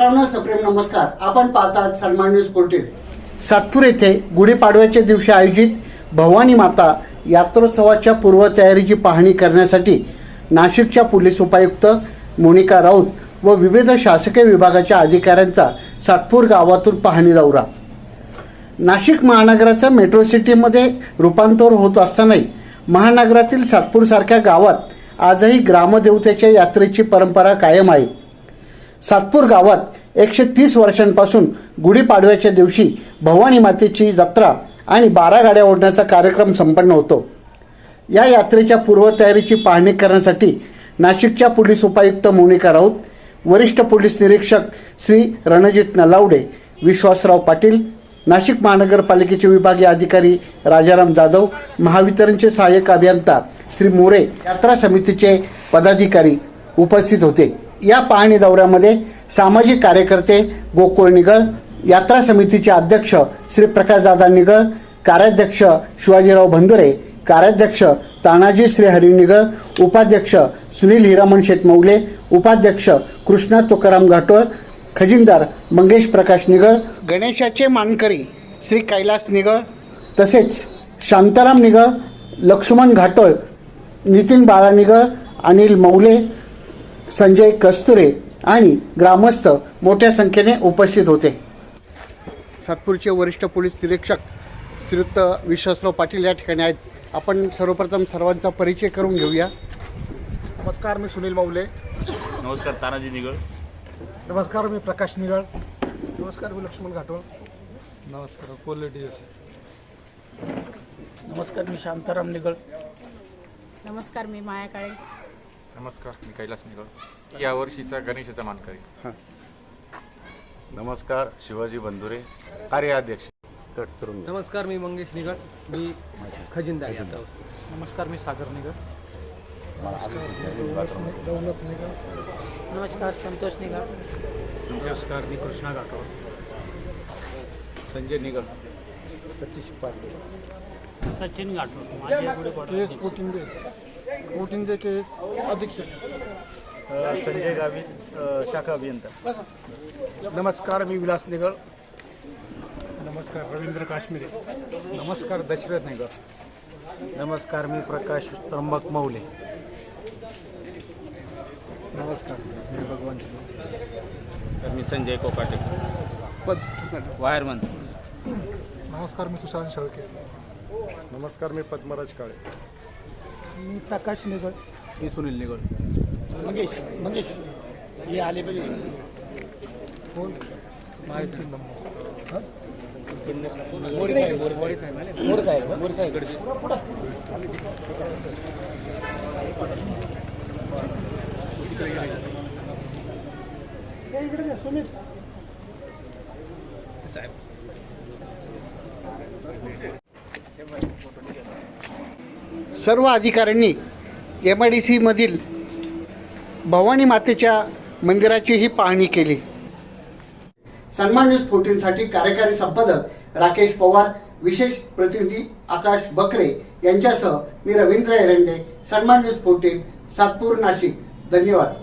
मित्रांनो सप्रेम नमस्कार. आपण पाहतात सन्मान न्यूज फोर्टीन सातपूर येथे गुढीपाडव्याच्या दिवशी आयोजित भवानी माता यात्रोत्सवाच्या पूर्वतयारीची पाहणी करण्यासाठी नाशिकच्या पोलीस उपायुक्त मोनिका राऊत व विविध शासकीय विभागाच्या अधिकाऱ्यांचा सातपूर गावातून पाहणी दौरा. नाशिक महानगराचं मेट्रो सिटीमध्ये रूपांतर होत असतानाही महानगरातील सातपूरसारख्या गावात आजही ग्रामदेवतेच्या यात्रेची परंपरा कायम आहे. सातपूर गावात एकशे तीस वर्षांपासून गुढीपाडव्याच्या दिवशी भवानी मातेची जत्रा आणि बारा गाड्या ओढण्याचा कार्यक्रम संपन्न होतो. या यात्रेच्या पूर्वतयारीची पाहणी करण्यासाठी नाशिकच्या पोलीस उपायुक्त मोनिका राऊत वरिष्ठ पोलीस निरीक्षक श्री रणजित नलावडे विश्वासराव पाटील नाशिक महानगरपालिकेचे विभागीय अधिकारी राजाराम जाधव महावितरणचे सहाय्यक अभियंता श्री मोरे यात्रा समितीचे पदाधिकारी उपस्थित होते. या पाहणी दौऱ्यामध्ये सामाजिक कार्यकर्ते गोकुळ निगळ यात्रा समितीचे अध्यक्ष श्री प्रकाशदादा निगळ कार्याध्यक्ष शिवाजीराव भंदुरे कार्याध्यक्ष तानाजी श्री हरी निगळ उपाध्यक्ष सुनील हिरामण शेतमौले उपाध्यक्ष कृष्णा तुकाराम घाटोळ खजिनदार मंगेश प्रकाश निगळ गणेशाचे मानकरी श्री कैलास निगळ तसेच शांताराम निगळ लक्ष्मण घाटोळ नितीन बाळा निगळ अनिल मौले संजय कस्तुरे आणि ग्रामस्थ मोठ्या संख्येने उपस्थित होते. सातपूरचे वरिष्ठ पोलीस निरीक्षक श्रीयुक्त विश्वासराव पाटील या ठिकाणी आहेत. आपण सर्वप्रथम सर्वांचा परिचय करून घेऊया. नमस्कार मी सुनील माऊले नमस्कार तानाजी निगळ. नमस्कार मी प्रकाश निगळ. नमस्कार मी लक्ष्मण घाटोळ. नमस्कार कोल्हे डी एस. नमस्कार मी शांताराम निगळ. नमस्कार मी माया काळे. नमस्कार मी कैलास निगळ या वर्षीचा गणेशाचा मानकरी. नमस्कार शिवाजी बंधुरे कार्याध्यक्ष. कट करून घ्या. नमस्कार मी मंगेश निगळ मी खजिनदार नमस्कार मी सागर निगळ नमस्कार संतोष निगळ नमस्कार मी कृष्णा घाटोळ संजय निगळ सतीश पाटील. सचिन गाठोड. माझ्या पुढे केस कोटिंदे कोटिंदे केस अधीक्षक संजय गावित शाखा अभियंता. नमस्कार मी विलास निगळ. नमस्कार रवींद्र काश्मीरे. नमस्कार दशरथ निगळ. नमस्कार मी प्रकाश त्र्यंबक मौले. नमस्कार मी भगवान तर मी संजय कोकाटे. वायरमन नमस्कार मी सुशांत शेळके. नमस्कार मी पद्मराज काळे. मी प्रकाश निगळ. मी सुनील निगळ. मंगेश मंगेश हे आले पाहिजे. कोण? माहिती मोरे साहेब मोरे मोरे साहेब आले मोरे साहेब. मोरे साहेब. सर्व अधिकाऱ्यांनी एम आय डी सीमधील भवानी मातेच्या मंदिराचीही पाहणी केली. सन्मान न्यूज फोर्टीनसाठी कार्यकारी संपादक राकेश पवार विशेष प्रतिनिधी आकाश बकरे यांच्यासह मी रवींद्र एरंडे सन्मान न्यूज फोर्टीन सातपूर नाशिक. धन्यवाद.